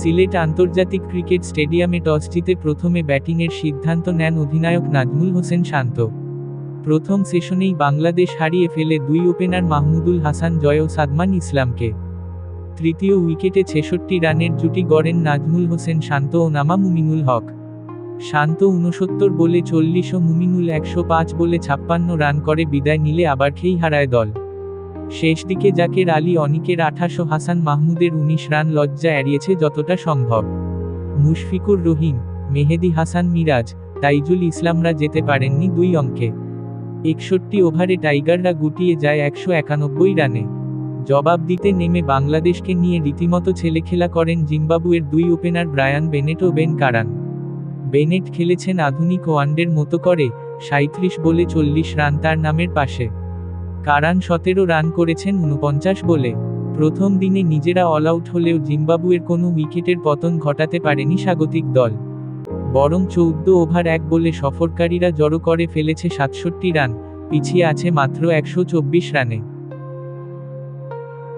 সিলেট আন্তর্জাতিক ক্রিকেট স্টেডিয়ামে টস জিতে প্রথমে ব্যাটিংয়ের সিদ্ধান্ত নেন অধিনায়ক নাজমুল হোসেন শান্ত। প্রথম সেশনেই বাংলাদেশ হারিয়ে ফেলে দুই ওপেনার মাহমুদুল হাসান, জয় ও সাদমান ইসলামকে। তৃতীয় উইকেটে ছেষট্টি রানের জুটি গড়েন নাজমুল হোসেন শান্ত ও নামা মুমিনুল হক। শান্ত উনসত্তর বলে চল্লিশ ও মুমিনুল একশো পাঁচ বলে ছাপ্পান্ন রান করে বিদায় নিলে আবার খেই হারায় দল। শেষ দিকে জাকের আলী অনিকের আঠাশো হাসান মাহমুদের উনিশ রান লজ্জা এড়িয়েছে যতটা সম্ভব। মুশফিকুর রহিম, মেহেদি হাসান মিরাজ, তাইজুল ইসলামরা যেতে পারেননি দুই অঙ্কে। একষট্টি ওভারে টাইগাররা গুটিয়ে যায় একশো একানব্বই রানে। জবাব দিতে নেমে বাংলাদেশকে নিয়ে রীতিমতো ছেলেখেলা করেন জিম্বাবুয়ের দুই ওপেনার ব্রায়ান বেনেট ও বেন কারান। বেনেট খেলেছেন আধুনিক ওয়ানডের মতো করে সাঁত্রিশ বলে চল্লিশ রান তার নামের পাশে। কারান সতেরো রান করেছেন উনপঞ্চাশ বলে। প্রথম দিনে নিজেরা অল আউট হলেও জিম্বাবুয়ের কোনো উইকেটের পতন ঘটাতে পারেনি স্বাগতিক দল। বরং চৌদ্দ ওভার এক বলে সফরকারীরা জড়ো করে ফেলেছে সাতষট্টি রান, পিছিয়ে আছে মাত্র একশো চব্বিশ রানে।